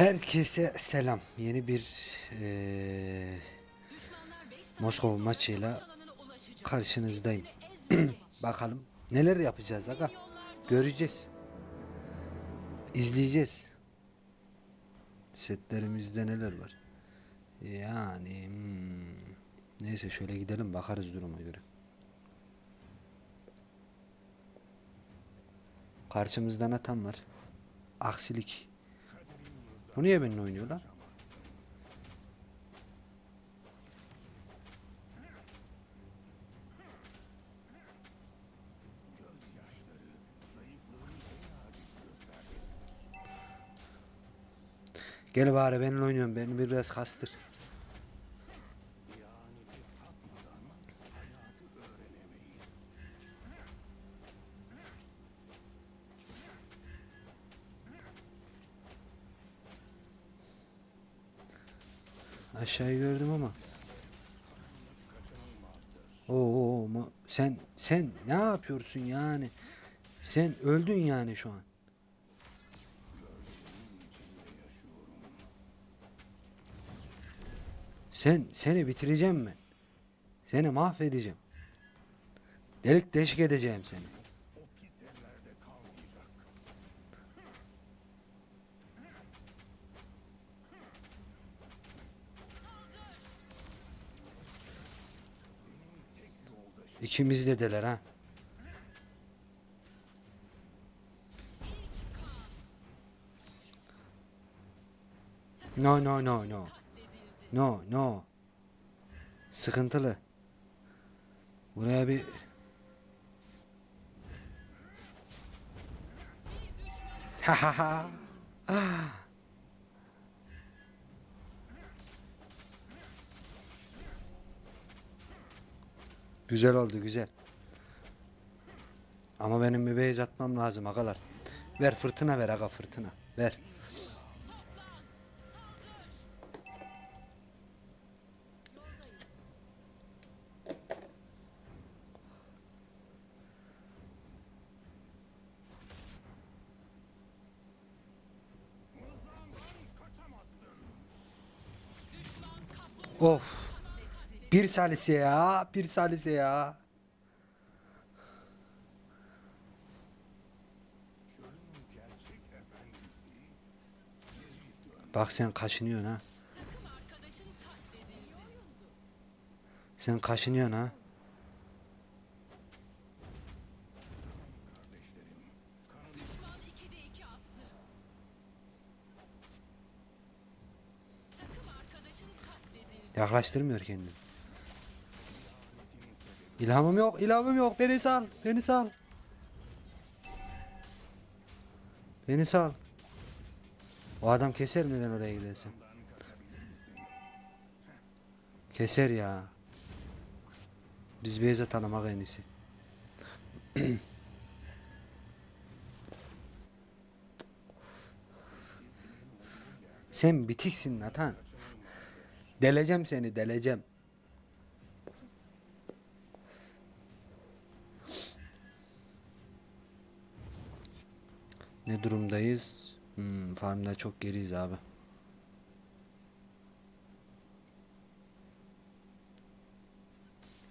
Herkese selam. Yeni bir eee Moskova maçıyla karşınızdayım. Bakalım neler yapacağız aga. Göreceğiz. İzleyeceğiz. Setlerimizde neler var. Yani hmm, neyse şöyle gidelim bakarız duruma göre. Karşımızda Nathan var. Aksilik. Bu niye benimle oynuyorlar? Gel bari benimle oynuyorum. Beni biraz kastır. Aşağıyı gördüm ama. Oo, sen sen ne yapıyorsun yani? Sen öldün yani şu an. Sen seni bitireceğim ben. Seni mahvedeceğim. Delik deşik edeceğim seni. İkimiz dedeler ha. No no no no. No no. Sıkıntılı. Buraya bir Ha ha ha. Ah. Güzel oldu güzel. Ama benim beyz atmam lazım agalar. Ver fırtına ver aga fırtına. Ver. Of. Bir salise ya. Bir salise ya. Bak sen kaşınıyorsun ha. Sen kaşınıyorsun ha. Yaklaştırmıyor kendini. İlhamım yok, ilhamım yok. Beni sal, beni sal. Beni sal. O adam keser mi ben oraya gidersem? Keser ya. Biz beyaz atalım aga en iyisi. Sen bitiksin Nathan. Deleceğim seni, deleceğim. Ne durumdayız? Hmm, farmda çok geriyiz abi.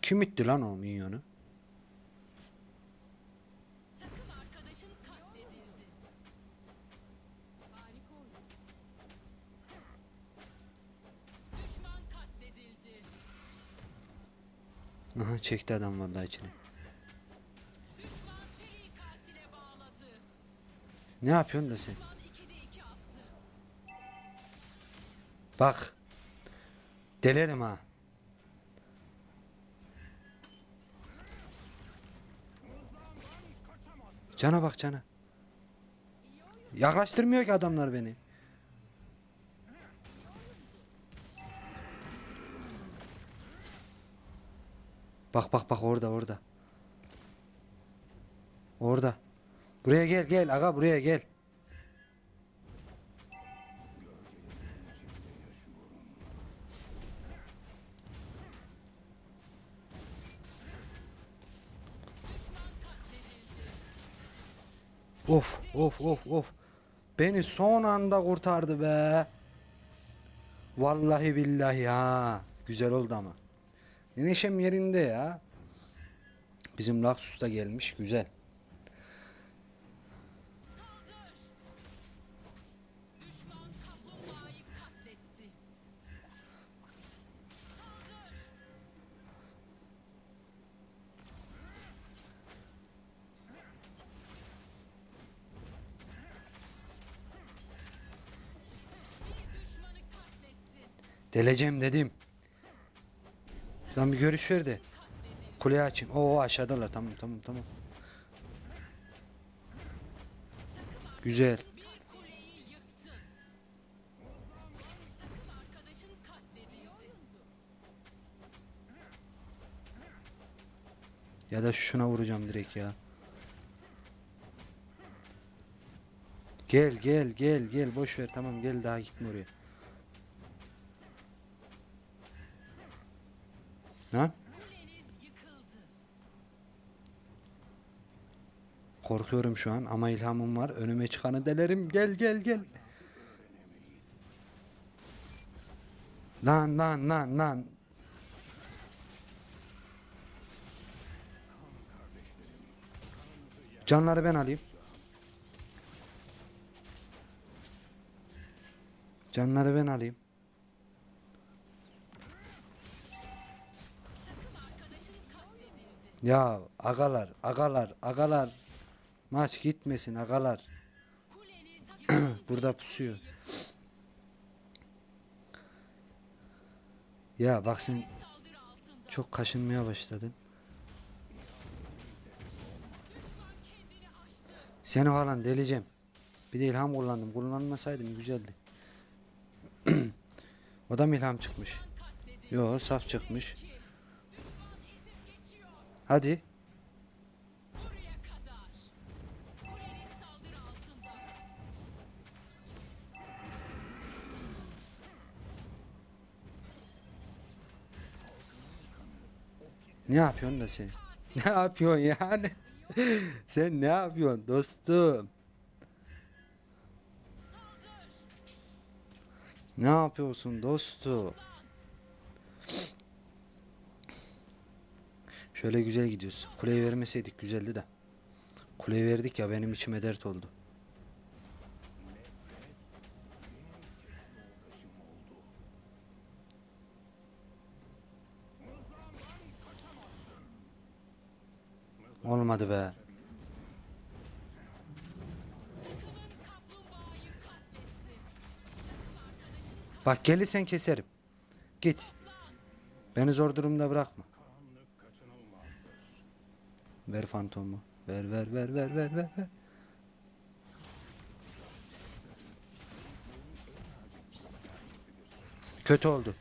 Kim itti lan o minyonu? Aha çekti adam vallahi içine. Ne yapıyorsun da sen? Düşman 2'de 2 attı. Bak. Delerim ha. Cana bak cana. Yaklaştırmıyor ki adamlar beni. Bak bak bak orada orada. Orada. Buraya gel gel aga buraya gel. Of of of of. beni son anda kurtardı be. Vallahi billahi ha. Güzel oldu ama. Neşem yerinde ya. Bizim Laksus da gelmiş. Güzel. Deleceğim dedim. Lan bir görüş ver de. Kuleyi açayım. Oo aşağıdalar. Tamam tamam tamam. Güzel. Ya da şuna vuracağım direkt ya. Gel gel gel gel boş ver tamam gel daha gitme oraya. Yıkıldı. korkuyorum şu an ama ilhamım var. Önüme çıkanı delerim. Gel gel gel. Lan lan lan lan. Canları ben alayım. Canları ben alayım. Ya agalar, agalar, agalar. Maç gitmesin agalar. Burada pusuyor. Ya bak sen çok kaşınmaya başladın. Seni falan deleceğim. Bir de ilham kullandım. Kullanmasaydım güzeldi. o da mı ilham çıkmış? Yo saf çıkmış. Hadi. Ne yapıyorsun da sen? Ne yapıyorsun yani? sen ne yapıyorsun dostum? Ne yapıyorsun dostum? Şöyle güzel gidiyoruz. Kuleyi vermeseydik güzeldi de. Kuleyi verdik ya benim içime dert oldu. Olmadı be. Bak gelirsen keserim. Git. Beni zor durumda bırakma. Ver fantomu. Ver ver ver ver ver ver ver. Kötü oldu.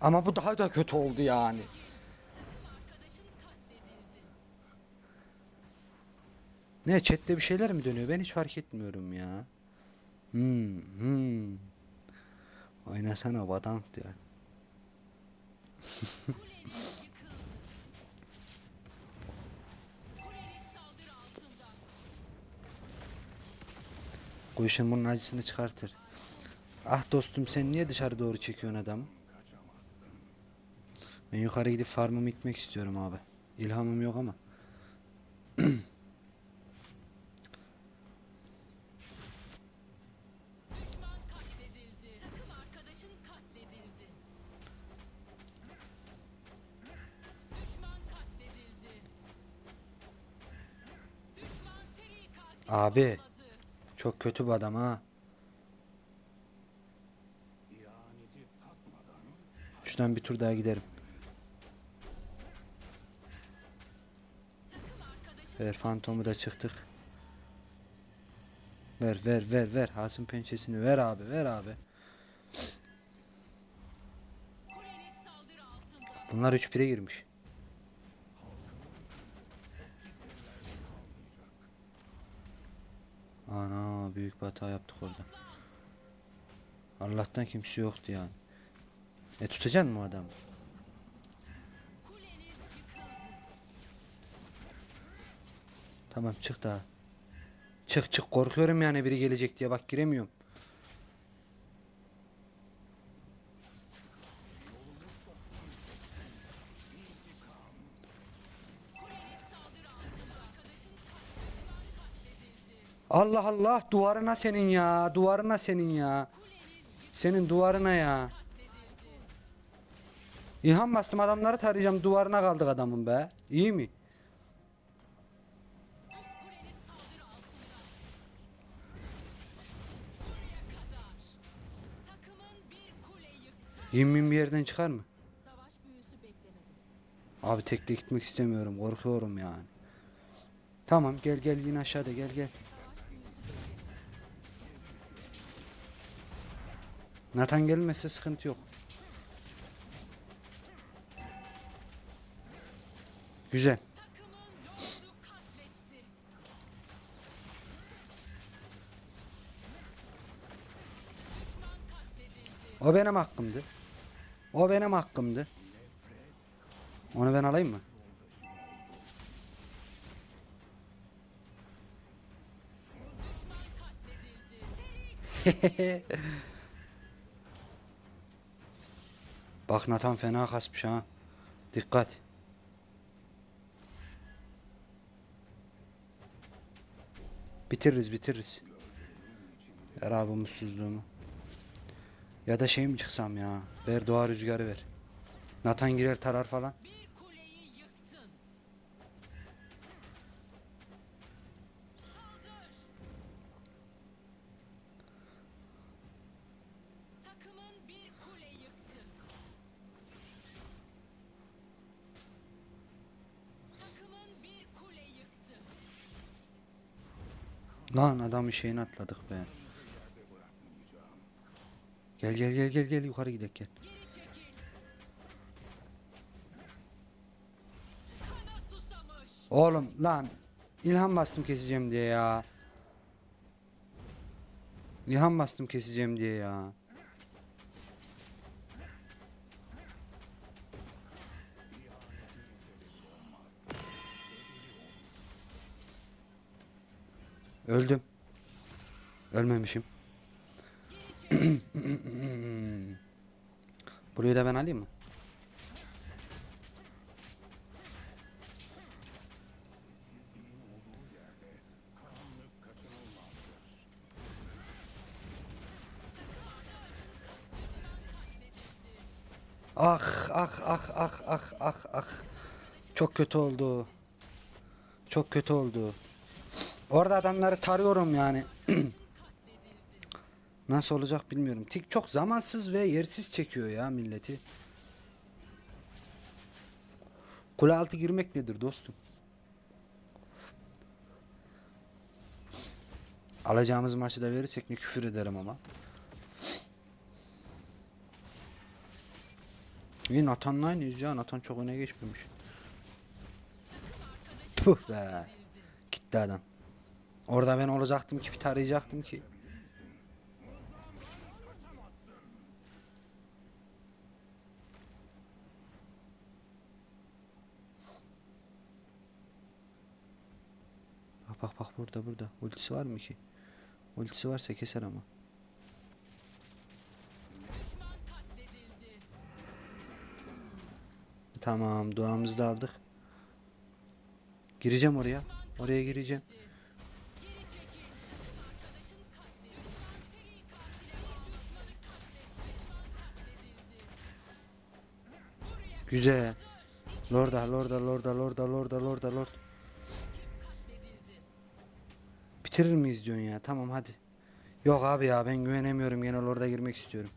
Ama bu daha da kötü oldu yani. Ne chatte bir şeyler mi dönüyor? Ben hiç fark etmiyorum ya. Hmm, hmm. Oynasana badant ya. Kuşun bunun acısını çıkartır. Ah dostum sen niye dışarı doğru çekiyorsun adamı? Ben yukarı gidip farmımı itmek istiyorum abi. İlhamım yok ama. Abi. Çok kötü bir adam ha. Şuradan bir tur daha giderim. Ver fantomu da çıktık. Ver ver ver ver. Hasım pençesini ver abi ver abi. Bunlar 3-1'e girmiş. Ana büyük bir hata yaptık orada. Allah'tan kimse yoktu yani. E tutacaksın mı yıkıldı. Tamam çık daha. Çık çık korkuyorum yani biri gelecek diye bak giremiyorum. Allah Allah duvarına senin ya duvarına senin ya. Senin duvarına ya. İlham bastım adamları tarayacağım duvarına kaldık adamın be. İyi mi? Yemin bir yerden çıkar mı? Abi tekli gitmek istemiyorum. Korkuyorum yani. Tamam gel gel yine aşağıda gel gel. Nathan gelmezse sıkıntı yok. Güzel. O benim hakkımdı. O benim hakkımdı. Onu ben alayım mı? Düşman Bak Nathan fena kasmış ha. Dikkat. Bitiririz bitiririz. Ver abi mutsuzluğumu. Ya da şey mi çıksam ya? Ver doğa rüzgarı ver. Nathan girer tarar falan. Lan adamın şeyini atladık be. Gel gel gel gel gel yukarı gidelim gel. Oğlum lan ilham bastım keseceğim diye ya. İlham bastım keseceğim diye ya. Öldüm. Ölmemişim. Burayı da ben alayım mı? Ah ah ah ah ah ah ah. Çok kötü oldu. Çok kötü oldu. Orada adamları tarıyorum yani. Nasıl olacak bilmiyorum. Tik çok zamansız ve yersiz çekiyor ya milleti. Kule altı girmek nedir dostum? Alacağımız maçı da verirsek ne küfür ederim ama. İyi Nathan'la aynıyız ya. Nathan çok öne geçmemiş. Puh be. Gitti adam. Orada ben olacaktım ki bir tarayacaktım ki. Bak bak bak burada burada. Ultisi var mı ki? Ultisi varsa keser ama. Tamam duamızı da aldık. Gireceğim oraya. Oraya gireceğim. Güzel. Lorda lorda lorda lorda lorda lorda lord. Bitirir miyiz diyorsun ya? Tamam hadi. Yok abi ya ben güvenemiyorum genel orada girmek istiyorum.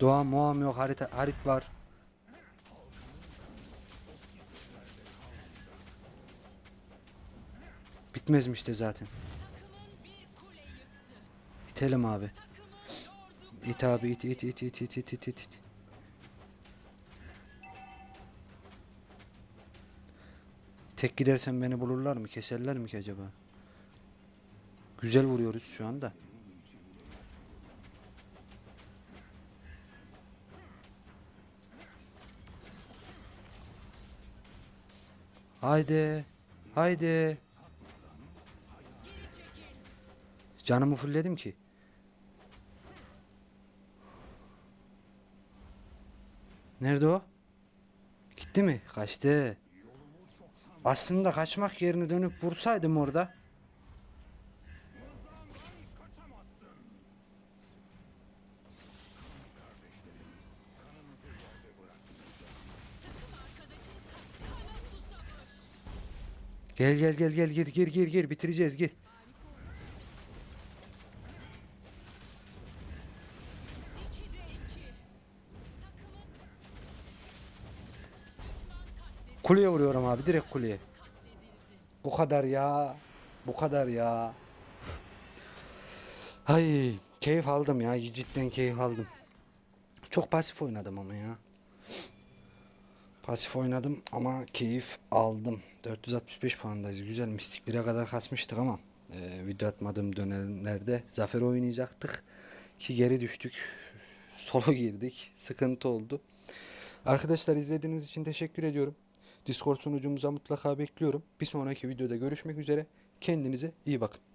Doğam muam yok harita harit var. Bitmezmiş de zaten. İtelim abi. İt abi it it it it it it it it. Tek gidersem beni bulurlar mı? Keserler mi ki acaba? Güzel vuruyoruz şu anda. Haydi. Haydi. Canımı fullledim ki. Nerede o? Gitti mi? Kaçtı. Aslında kaçmak yerine dönüp vursaydım orada. Gel gel gel gel gir gir gir gir bitireceğiz gir. Kuleye vuruyorum abi direkt kuleye. Bu kadar ya. Bu kadar ya. Ay keyif aldım ya cidden keyif aldım. Çok pasif oynadım ama ya. Pasif oynadım ama keyif aldım. 465 puandayız. Güzel mistik 1'e kadar kasmıştık ama e, video atmadığım dönemlerde zafer oynayacaktık. Ki geri düştük. Solo girdik. Sıkıntı oldu. Arkadaşlar izlediğiniz için teşekkür ediyorum. Discord sunucumuza mutlaka bekliyorum. Bir sonraki videoda görüşmek üzere. Kendinize iyi bakın.